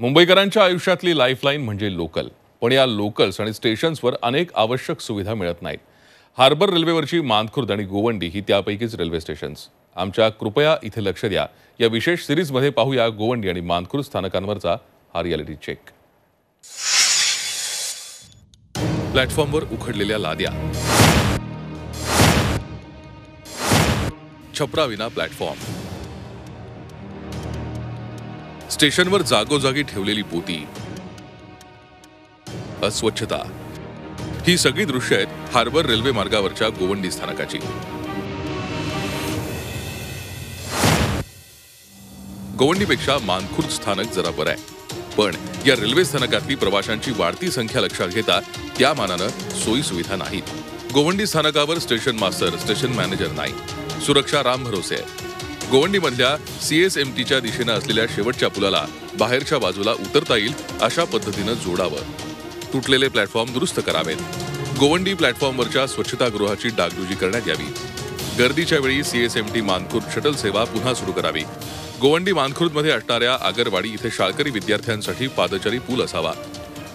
मुंबईकरांच्या आयुष्यातली लाईफलाईन म्हणजे लोकल पण या लोकल्स आणि स्टेशन्सवर अनेक आवश्यक सुविधा मिळत नाहीत. हार्बर रेल्वेवरची मानखुर्द आणि गोवंडी ही त्यापैकीच रेल्वे स्टेशन्स आमच्या कृपया इथे लक्ष द्या. या विशेष सिरीजमध्ये पाहूया गोवंडी आणि मानखुर्द स्थानकांवरचा हा रियालिटी चेक प्लॅटफॉर्मवर उखडलेल्या लाद्या. छपराविना प्लॅटफॉर्म स्टेशनवर जागोजागी ठेवलेली पोती. अस्वच्छता. ही सगळी दृश्य आहेत हार्बर रेल्वे मार्गावरच्या गोवंडी स्थानकाची. गोवंडीपेक्षा मानखुर्द स्थानक जरा बरं आहे. पण या रेल्वे स्थानकातली प्रवाशांची वाढती संख्या लक्षात घेता त्या मानानं सोयी सुविधा नाहीत. गोवंडी स्थानकावर स्टेशन मास्टर स्टेशन मॅनेजर नाही. सुरक्षा राम भरोसे आहे गोवंडीमधल्या सीएसएमटीच्या दिशेनं असलेल्या शेवटच्या पुलाला बाहेरच्या बाजूला उतरता येईल अशा पद्धतीनं जोडावं. तुटलेले प्लॅटफॉर्म दुरुस्त करावेत. गोवंडी प्लॅटफॉर्मवरच्या स्वच्छतागृहाची डागडुजी करण्यात यावी. गर्दीच्या वेळी सीएसएमटी मानखुर्द शटल सेवा पुन्हा सुरू करावी. गोवंडी मानखुर्दमध्ये असणाऱ्या आगरवाडी इथे शाळकरी विद्यार्थ्यांसाठी पादचारी पूल असावा.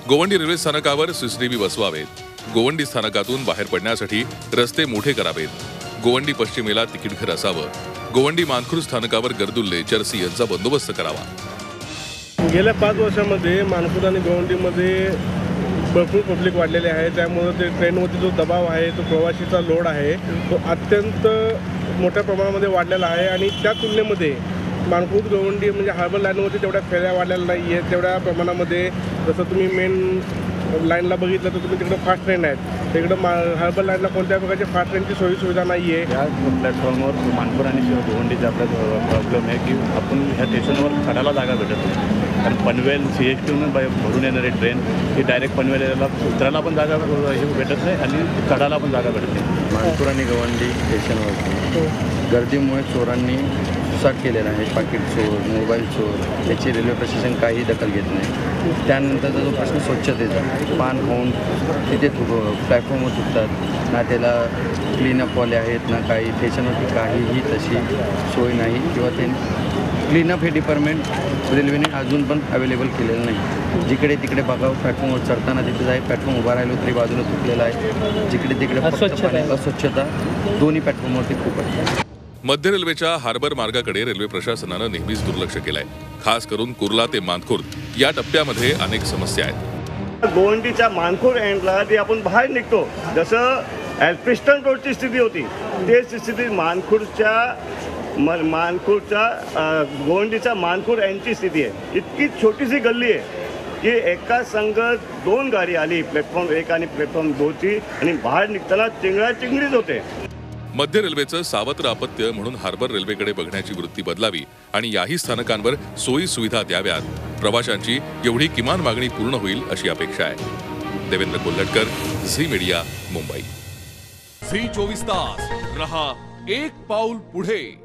गोवंडी रेल्वे स्थानकावर सीसीटीव्ही बसवावेत. गोवंडी स्थानकातून बाहेर पडण्यासाठी रस्ते मोठे करावेत. गोवंडी पश्चिमेला तिकीट घर असावं. गोवंडी मानखुर स्थानकावर गर्दुल्ले चर्सी यांचा बंदोबस्त करावा. गेल्या पाच वर्षामध्ये मानखुर आणि गोवंडीमध्ये भरपूर पब्लिक वाढलेले आहे. त्यामुळे ते ट्रेनवरती जो दबाव आहे तो प्रवासीचा लोड आहे तो अत्यंत मोठ्या प्रमाणामध्ये वाढलेला आहे. आणि त्या तुलनेमध्ये मानखुर्द गोवंडी म्हणजे हार्बर लाईनवरती तेवढ्या फेऱ्या वाढलेल्या नाही आहेत तेवढ्या प्रमाणामध्ये जसं तुम्ही मेन लाईनला बघितलं तर तुम्ही तिकडं फास्ट ट्रेन आहेत. तिकडं मा हार्बर लाईनला कोणत्या प्रकारची फास्ट ट्रेनची सोयी सुविधा नाही आहे या प्लॅटफॉर्मवर मानपूर आणि शिव गोवंडीचा आपला प्रॉब्लेम आहे की आपण ह्या स्टेशनवर चढायला जागा भेटत नाही. कारण पनवेल सी एस टीहून भरून येणारी ट्रेन ही डायरेक्ट पनवेल यायला उतरायला पण जागा हे भेटत नाही आणि चढायला पण जागा भेटत नाही. मानपूर आणि गवंडी स्टेशनवरती गर्दीमुळे चोरांनी सुसाट केलेला आहे पाकिट चोर मोबाईल चोर याची रेल्वे प्रशासन काही दखल घेत नाही. त्यानंतरचा जो प्रश्न स्वच्छतेचा पान होऊन तिथे थु प्लॅटफॉर्मवर तुटतात ना त्याला क्लीनअपवाले आहेत ना काही स्टेशनवरती काहीही तशी सोय नाही किंवा ते क्लीनअप हे डिपार्टमेंट रेल्वेने अजून पण अवेलेबल केलेलं नाही. जिकडे तिकडे बघावं प्लॅटफॉर्मवर चढताना तिथे जाईल प्लॅटफॉर्म उभा राहिलो तरी बाजूला तुटलेला आहे. जिकडे तिकडे अस्वच्छता दोन्ही प्लॅटफॉर्मवरती खूप आहे. मध्य रेल्वेच्या हार्बर मार्गाकडे रेल्वे प्रशासनानं नेहमीच दुर्लक्ष केलंय. खास करून कुर्ला ते मानखुर्द. या टप्प्यामध्ये अनेक समस्या आहेत. गोवंडीच्या मानखुर्द एंडला जे आपण बाहेर निघतो. जसं एल्फिस्टन रोडची स्थिती होती तेच स्थिती मानखुर्दच्या म मानखूरच्या अ, गोवंडीच्या मानखूर एंडची स्थिती आहे. इतकी छोटीशी गल्ली आहे की एका संघ दोन गाडी आली प्लॅटफॉर्म एक आणि प्लॅटफॉर्म दोनची आणि बाहेर निघताना चिंगळा चिंगळीच होते. मध्य रेल्वेचं सावत्र अपत्य म्हणून हार्बर रेल्वेकडे बघण्याची वृत्ती बदलावी आणि याही स्थानकांवर सोयी सुविधा द्याव्यात. प्रवाशांची एवढी किमान मागणी पूर्ण होईल अशी अपेक्षा आहे. Devendra Kolhatkar Zee media Mumbai. Zee चोवीस तास. रहा एक पाऊल पुढे.